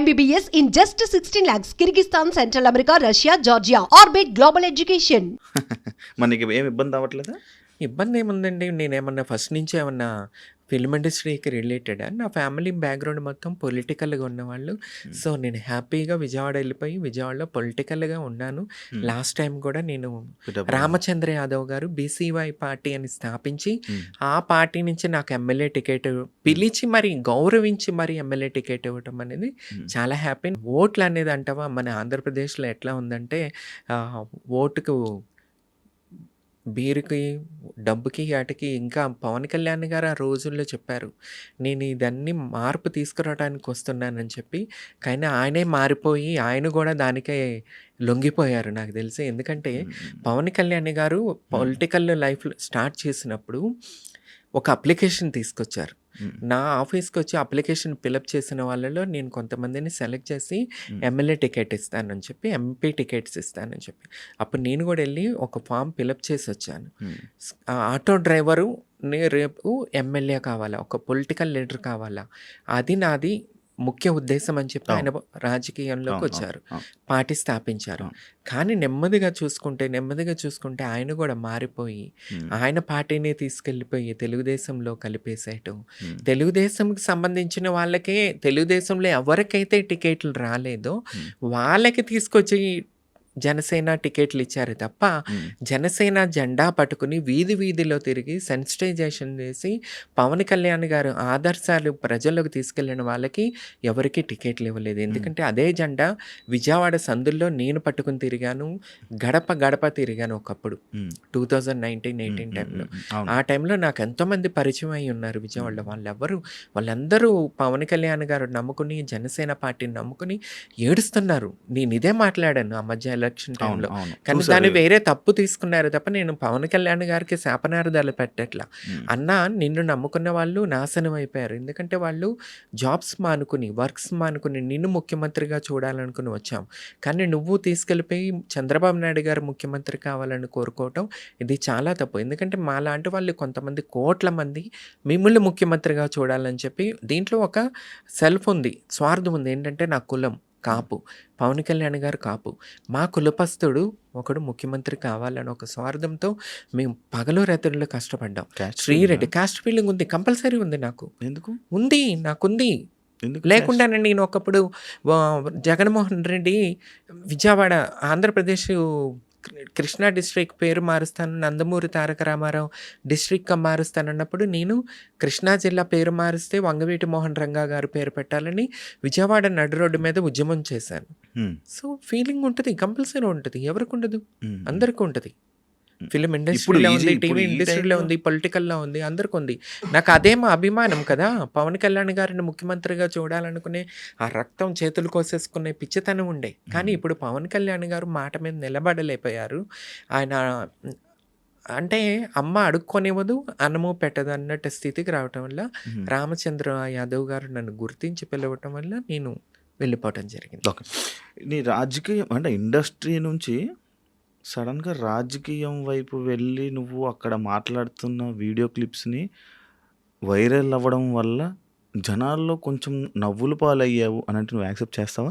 MBBS in just 16 lakhs. Kyrgyzstan, Central America, Russia, Georgia. Orbit Global Education. మనకి ఏం ఇబ్బంది అవ్వట్లేదా ఇబ్బంది ఏముందండి నేనేమన్నా ఫస్ట్ నుంచి ఏమన్నా ఫిల్మ్ ఇండస్ట్రీకి రిలేటెడ్? నా ఫ్యామిలీ బ్యాక్గ్రౌండ్ మొత్తం పొలిటికల్గా ఉన్నవాళ్ళు. సో నేను హ్యాపీగా విజయవాడ వెళ్ళిపోయి విజయవాడలో పొలిటికల్గా ఉన్నాను. లాస్ట్ టైం కూడా నేను రామచంద్ర యాదవ్ గారు బీసీవై పార్టీ అని స్థాపించి. ఆ పార్టీ నుంచి నాకు ఎమ్మెల్యే టికెట్ పిలిచి మరి గౌరవించి మరి ఎమ్మెల్యే టికెట్ ఇవ్వటం అనేది. చాలా హ్యాపీ. ఓట్లు అనేది అంటావా? మన ఆంధ్రప్రదేశ్లో ఎట్లా ఉందంటే ఓటుకు బీరుకి డబ్బుకి వాటికి ఇంకా పవన్ కళ్యాణ్ గారు ఆ రోజుల్లో చెప్పారు నేను ఇదన్నీ మార్పు తీసుకురావడానికి వస్తున్నానని చెప్పి కానీ ఆయనే మారిపోయి ఆయన కూడా దానికే లొంగిపోయారు నాకు తెలిసి. ఎందుకంటే పవన్ కళ్యాణ్ గారు పొలిటికల్ లైఫ్ స్టార్ట్ చేసినప్పుడు ఒక అప్లికేషన్ తీసుకొచ్చారు. నా ఆఫీస్కి వచ్చి అప్లికేషన్ ఫిలప్ చేసిన వాళ్ళలో నేను కొంతమందిని సెలెక్ట్ చేసి. ఎమ్మెల్యే టికెట్ ఇస్తానని చెప్పి ఎంపీ టికెట్స్ ఇస్తానని చెప్పి. అప్పుడు నేను కూడా వెళ్ళి ఒక ఫామ్ ఫిలప్ చేసి వచ్చాను. ఆటో డ్రైవరు రేపు ఎమ్మెల్యే కావాలా? ఒక పొలిటికల్ లీడర్ కావాలా? అది నాది ముఖ్య ఉద్దేశం అని చెప్పి ఆయన రాజకీయంలోకి వచ్చారు పార్టీ స్థాపించారు. కానీ నెమ్మదిగా చూసుకుంటే నెమ్మదిగా చూసుకుంటే ఆయన కూడా మారిపోయి. ఆయన పార్టీనే తీసుకెళ్ళిపోయి తెలుగుదేశంలో కలిపేసేయటం. తెలుగుదేశంకి సంబంధించిన వాళ్ళకే తెలుగుదేశంలో ఎవరికైతే టికెట్లు రాలేదో. వాళ్ళకి తీసుకొచ్చి జనసేన టికెట్లు ఇచ్చారు తప్ప. జనసేన జెండా పట్టుకుని వీధి వీధిలో తిరిగి సెన్సిటైజేషన్ చేసి పవన్ కళ్యాణ్ గారు ఆదర్శాలు ప్రజల్లోకి తీసుకెళ్ళిన వాళ్ళకి ఎవరికి టికెట్లు ఇవ్వలేదు ఎందుకంటే అదే జెండా విజయవాడ సందుల్లో నేను పట్టుకుని తిరిగాను గడప గడప తిరిగాను ఒకప్పుడు. Two thousand nineteen eighteen. టైంలో. ఆ టైంలో నాకు ఎంతోమంది పరిచయం అయి ఉన్నారు విజయవాడలో వాళ్ళెవ్వరు వాళ్ళందరూ పవన్ కళ్యాణ్ గారు నమ్ముకుని జనసేన పార్టీని నమ్ముకుని ఏడుస్తున్నారు నేను ఇదే మాట్లాడాను ఆ మధ్య ఎలక్షన్ టైంలో కానీ. దాన్ని వేరే తప్పు తీసుకున్నారు తప్ప నేను పవన్ కళ్యాణ్ గారికి శాపనార్థాలు పెట్టట్లా. అన్న నిన్ను నమ్ముకున్న వాళ్ళు నాశనం అయిపోయారు. ఎందుకంటే వాళ్ళు జాబ్స్ మానుకుని వర్క్స్ మానుకుని నిన్ను ముఖ్యమంత్రిగా చూడాలనుకుని వచ్చాం. కానీ నువ్వు తీసుకెళ్ళిపోయి చంద్రబాబు నాయుడు గారు ముఖ్యమంత్రి కావాలని కోరుకోవటం ఇది చాలా తప్పు. ఎందుకంటే మా లాంటి వాళ్ళు కొంతమంది కోట్ల మంది మిమ్మల్ని ముఖ్యమంత్రిగా చూడాలని చెప్పి దీంట్లో ఒక సెల్ఫ్ ఉంది స్వార్థం ఉంది. ఏంటంటే నా కులం. కాపు. పవన్ కళ్యాణ్ గారు కాపు. మా కులపస్తుడు ఒకడు ముఖ్యమంత్రి కావాలని ఒక స్వార్థంతో మేము పగలు రాత్రులు కష్టపడ్డాం. శ్రీరెడ్డి కాస్ట్ ఫీలింగ్ ఉంది. కంపల్సరీ ఉంది నాకు. ఎందుకు? ఉంది నాకుంది. ఎందుకు లేకుండా నేను ఒకప్పుడు జగన్మోహన్ రెడ్డి విజయవాడ ఆంధ్రప్రదేశ్ కృష్ణా డిస్ట్రిక్ట్ పేరు మారుస్తాను నందమూరి తారక రామారావు డిస్ట్రిక్ట్గా మారుస్తానన్నప్పుడు నేను కృష్ణా జిల్లా పేరు మారిస్తే వంగవీటి మోహన్ రంగా గారు పేరు పెట్టాలని విజయవాడ నడు రోడ్డు మీద ఉద్యమం చేశాను. సో ఫీలింగ్ ఉంటుంది కంపల్సరీ ఉంటుంది ఎవరికి ఉండదు. అందరికీ ఉంటుంది ఫిలిం ఇండస్ట్రీలో ఉంది టీవీ ఇండస్ట్రీలో ఉంది పొలిటికల్లో ఉంది అందరికి ఉంది. నాకు అదే మా అభిమానం కదా. పవన్ కళ్యాణ్ గారిని ముఖ్యమంత్రిగా చూడాలనుకునే ఆ రక్తం చేతులు కోసేసుకునే పిచ్చితనం ఉండే. కానీ ఇప్పుడు పవన్ కళ్యాణ్ గారు మాట మీద నిలబడలేకపోయారు. ఆయన అంటే అమ్మ అడుక్కొనివ్వదు అన్నము పెట్టదు అన్నట్టు స్థితికి రావటం వల్ల. రామచంద్ర యాదవ్ గారు నన్ను గుర్తించి పిలవటం వల్ల నేను వెళ్ళిపోవటం జరిగింది. ఓకే. నీ రాజకీయం అంటే ఇండస్ట్రీ నుంచి సడన్గా రాజకీయం వైపు వెళ్ళి నువ్వు అక్కడ మాట్లాడుతున్న వీడియో క్లిప్స్ని వైరల్ అవ్వడం వల్ల జనాల్లో కొంచెం నవ్వులు పాలయ్యావు అని అంటే నువ్వు యాక్సెప్ట్ చేస్తావా?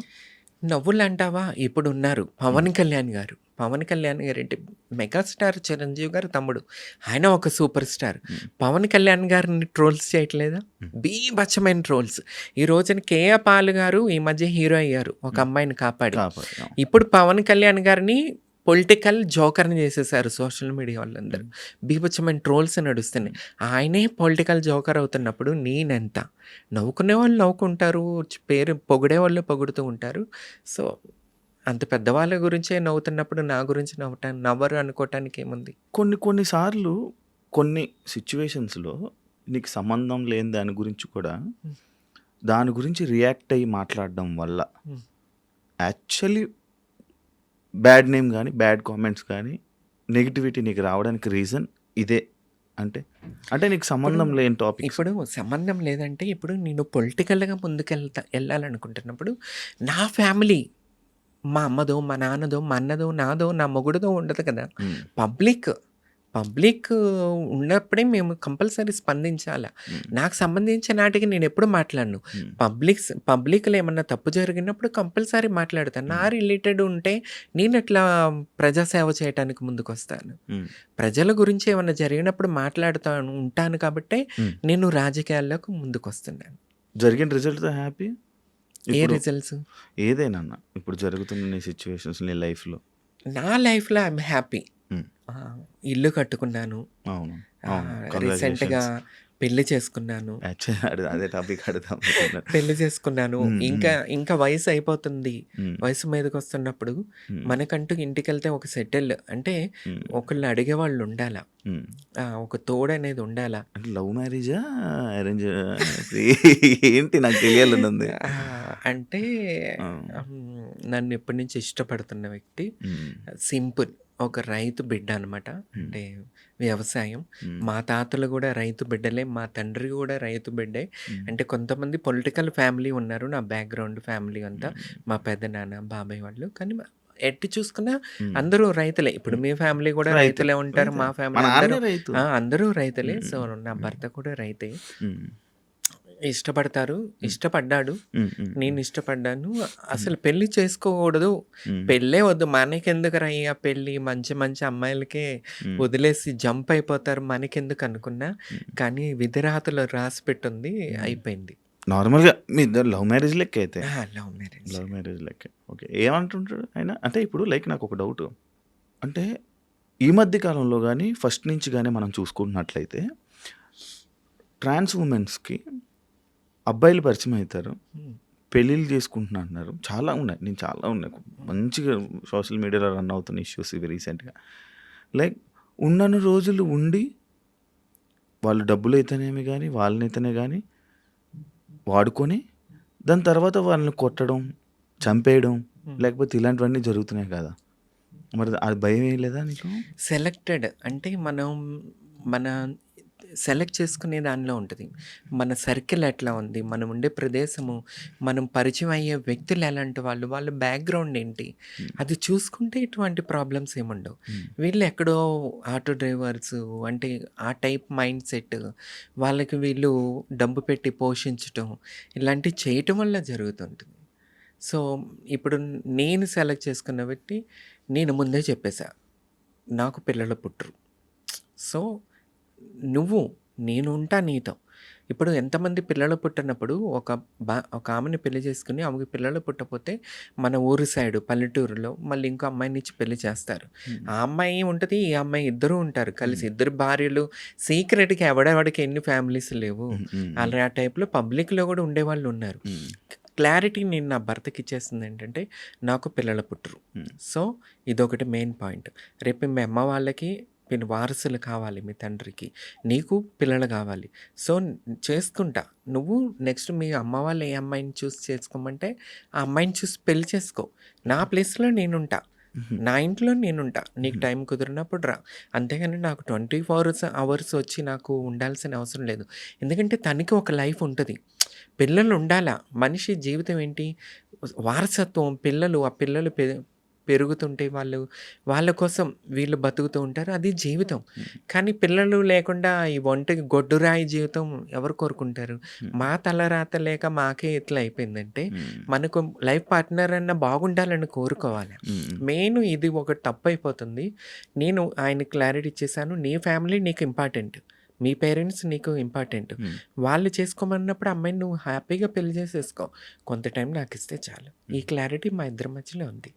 నవ్వులు అంటావా ఇప్పుడు ఉన్నారు పవన్ కళ్యాణ్ గారు. పవన్ కళ్యాణ్ గారు అంటే మెగాస్టార్ చిరంజీవి గారు తమ్ముడు. ఆయన ఒక సూపర్ స్టార్. పవన్ కళ్యాణ్ గారిని ట్రోల్స్ చేయట్లేదా? బీభత్సమైన ట్రోల్స్. ఈ రోజున కేఏ పాల్ గారు ఈ మధ్య హీరో అయ్యారు. ఒక అమ్మాయిని కాపాడు. ఇప్పుడు పవన్ కళ్యాణ్ గారిని పొలిటికల్ జోకర్ని చేసేసారు సోషల్ మీడియా వాళ్ళందరూ. బీభత్సమైన ట్రోల్స్ నడుస్తున్నాయి ఆయనే పొలిటికల్ జోకర్ అవుతున్నప్పుడు నేనెంత? నవ్వుకునే వాళ్ళు నవ్వుకుంటారు పేరు పొగిడే వాళ్ళు పొగుడుతూ ఉంటారు. సో అంత పెద్దవాళ్ళ గురించే నవ్వుతున్నప్పుడు నా గురించి నవ్వటానికి నవ్వరు అనుకోవటానికి ఏముంది? కొన్ని కొన్నిసార్లు కొన్ని సిచ్యువేషన్స్లో నీకు సంబంధం లేని దాని గురించి కూడా. దాని గురించి రియాక్ట్ అయ్యి మాట్లాడడం వల్ల. యాక్చువల్లీ బ్యాడ్ నేమ్ కానీ బ్యాడ్ కామెంట్స్ కానీ నెగిటివిటీ నీకు రావడానికి రీజన్ ఇదే. అంటే అంటే నీకు సంబంధం లేని టాపిక్ ఇప్పుడు సంబంధం లేదంటే ఇప్పుడు నేను పొలిటికల్గా ముందుకెళ్తా వెళ్ళాలనుకుంటున్నప్పుడు నా ఫ్యామిలీ మా అమ్మదో మా నాన్నదో మా అన్నదో నాదో నా మొగుడుదో ఉండదు కదా. పబ్లిక్ పబ్లిక్ ఉన్నప్పుడే మేము కంపల్సరీ స్పందించాలా. నాకు సంబంధించిన నాటికి నేనెప్పుడు మాట్లాడను. హ్మ్. పబ్లిక్స్ పబ్లిక్‌లో ఏమన్నా తప్పు జరిగినప్పుడు కంపల్సరీ మాట్లాడతాను. నా. రిలేటెడ్ ఉంటే నేనెట్లా ప్రజాసేవ చేయటానికి ముందుకొస్తాను. హ్మ్. ప్రజల గురించి ఏమన్నా జరిగినప్పుడు మాట్లాడుతాను ఉంటాను కాబట్టే. నేను రాజకీయాల్లోకి ముందుకొస్తున్నాను. జరిగిన రిజల్ట్‌తో హ్యాపీ? ఏ రిజల్ట్స్? ఏదైనా. ఇప్పుడు జరుగుతున్న నీ సిట్యుయేషన్స్ నీ లైఫ్‌లో. నా లైఫ్‌లో ఐ యామ్ హ్యాపీ. ఇల్లు కట్టుకున్నాను. రీసెంట్‌గా. పెళ్ళి చేసుకున్నాను. అదే టాపిక్. పెళ్ళి చేసుకున్నాను. ఇంకా. ఇంకా వయసు అయిపోతుంది. వయసు మీదకొస్తున్నప్పుడు హ్మ్. మనకంటూ ఇంటికెళ్తే ఒక సెటిల్ అంటే. ఒకళ్ళు అడిగేవాళ్ళు ఉండాలా. హ్మ్. ఆ! ఒక తోడనేది ఉండాలా. అంటే లవ్ మ్యారేజా? అరేంజ్ ఏంటి నాకు తెలియాలనుంది. అంటే. నన్ను ఎప్పటి నుంచి ఇష్టపడుతున్న వ్యక్తి. సింపుల్. ఒక రైతు బిడ్డ అనమాట. అంటే వ్యవసాయం. మా తాతలు గూడా రైతు బిడ్డలే. మా తండ్రి గూడా రైతు బిడ్డే. అంటే కొంతమంది పొలిటికల్ ఫ్యామిలీ ఉన్నారు. నా బ్యాక్‌గ్రౌండ్ ఫ్యామిలీ అంతా. మా పెదనాన్న, బాబాయ్ వాళ్ళు. కానీ ఎట్టి చూసుకున్నా. అందరూ రైతులే. ఇప్పుడు. మీ ఫ్యామిలీ రైతే. రైతులే ఉంటారు. మా ఫ్యామిలీ అందరూ రైతులే. సో. నా. భర్త కూడా రైతే. ఇష్టపడతారు. ఇష్టపడ్డాడు. నేను. ఇష్టపడ్డాను. అసలు పెళ్ళి చేసుకోకూడదు. పెళ్ళే వద్దు. మనకెందుకురయ్యా పెళ్ళి మంచి మంచి అమ్మాయిలకే. వదిలేసి జంప్ అయిపోతారు. మనకెందుకు అనుకున్నా. కానీ విధిరాతలో రాసిపెట్టుంది. హ్మ్. అయిపోయింది. నార్మల్‌గా మీ ఇద్దరు లవ్ మ్యారేజ్ లెక్కే అయితే. Love marriage. లవ్ మ్యారేజ్ లెక్కే. ఓకే. ఏమంటుంటాడు ఆయన? అంటే ఇప్పుడు లైక్ నాకొక డౌటు. అంటే ఈ మధ్య కాలంలో గాని, ఫస్ట్ నుంచి గాని మనం చూసుకుంటున్నట్లయితే ట్రాన్స్ వుమెన్స్‌కి అబ్బాయిలు పరిచయం అయితారు. హ్మ్. పెళ్ళిళ్ళు చేసుకుంటున్నా అంటున్నారు. చాలా ఉన్నాయి. నేను చాలా ఉన్నాయి. మంచిగా సోషల్ మీడియాలో రన్ అవుతున్న ఇష్యూస్ ఇవి రీసెంట్‌గా. లైక్ ఉన్నన్ని రోజులు ఉండి వాళ్ళు డబ్బులైతేనేమి గాని, వాళ్ళనైతేనే గాని వాడుకొని దాని తర్వాత వాళ్ళని కొట్టడం, చంపేయడం. లేకపోతే ఇలాంటివన్నీ జరుగుతున్నాయి కదా! మరి అది భయం వేయలేదా నీకు? సెలెక్టెడ్ అంటే మనం మన సెలెక్ట్ చేసుకునే దానిలో ఉంటది. మన సర్కిల్ ఎట్లా ఉంది? మనం ఉండే ప్రదేశము, మనం పరిచయం అయ్యే వ్యక్తులు ఎలాంటి వాళ్ళు? వాళ్ళ బ్యాక్‌గ్రౌండ్ ఏంటి? అది చూసుకుంటే ఇటువంటి ప్రాబ్లమ్స్ ఏముండవు. వీళ్ళు ఎక్కడో ఆటో డ్రైవర్సు అంటే ఆ టైప్ మైండ్ సెట్ వాళ్ళకి వీళ్ళు డబ్బు పెట్టి పోషించటం ఇలాంటివి చేయటం వల్ల జరుగుతుంటుంది. సో, ఇప్పుడు నేను సెలెక్ట్ చేసుకున్న వ్యక్తి నేను ముందే చెప్పేసా. నాకు పిల్లలు పుట్టరు. సో, నువ్వు నేను ఉంటా నీతో. ఇప్పుడు ఎంతమంది పిల్లలు పుట్టనప్పుడు ఒక బ ఒక ఆమెని పెళ్ళి చేసుకొని ఆమెకి పిల్లలు పుట్టకపోతే మన ఊరు సైడు పల్లెటూరులో మళ్ళీ ఇంకో అమ్మాయినిచ్చి పెళ్ళి చేస్తారు. ఆ అమ్మాయి ఉంటది. ఈ అమ్మాయి ఇద్దరూ ఉంటారు కలిసి. ఇద్దరు భార్యలు సీక్రెట్‌గా ఎవడెవడికి ఎన్ని ఫ్యామిలీస్ లేవు. అలా ఆ టైప్‌లో పబ్లిక్‌లో కూడా ఉండేవాళ్ళు ఉన్నారు. క్లారిటీ నేను నా భర్తకి ఇచ్చేసింది ఏంటంటే నాకు పిల్లలు పుట్టరు. సో, ఇదొకటి మెయిన్ పాయింట్. రేపు మీ అమ్మ వాళ్ళకి మీరు వారసులు కావాలి మీ తండ్రికి. నీకు పిల్లలు కావాలి. సో, చేసుకుంటా. నువ్వు నెక్స్ట్ మీ అమ్మ వాళ్ళు ఏ అమ్మాయిని చూస్ చేసుకోమంటే ఆ అమ్మాయిని చూసి పెళ్ళి చేసుకో. నా ప్లేస్‌లో నేనుంటా. నా ఇంట్లో నేనుంటా. నీకు. టైం కుదిరినప్పుడు రా. అంతేగాని నాకు 24 అవర్స్ వచ్చి నాకు ఉండాల్సిన అవసరం లేదు. ఎందుకంటే తనకి ఒక లైఫ్ ఉంటది. పిల్లలు ఉండాలా. మనిషి జీవితం ఏంటి? వారసత్వం పిల్లలు ఆ పిల్లలు పె పెరుగుతుంటే వాళ్ళు వాళ్ళ కోసం వీళ్ళు బతుకుతూ ఉంటారు. అది జీవితం. కానీ పిల్లలు లేకుండా ఈ ఒంటెకి గొడ్డురాయి జీవితం ఎవరు కోరుకుంటారు? మా తలరాత లేక మాకే ఇట్లా అయిపోయిందంటే. మనకు లైఫ్ పార్ట్నర్ అన్న బాగుండాలని కోరుకోవాలి. మెయిన్ ఇది ఒకటి తప్పైపోతుంది. నేను ఆయనకి క్లారిటీ ఇచ్చేసాను. నీ ఫ్యామిలీ నీకు ఇంపార్టెంట్. మీ పేరెంట్స్ నీకు ఇంపార్టెంట్. వాళ్ళు చేసుకోమన్నప్పుడు అమ్మాయిని నువ్వు హ్యాపీగా పెళ్ళి చేసేసుకో. కొంత టైం నాకిస్తే చాలు. ఈ. క్లారిటీ మా ఇద్దరి మధ్యలో ఉంది.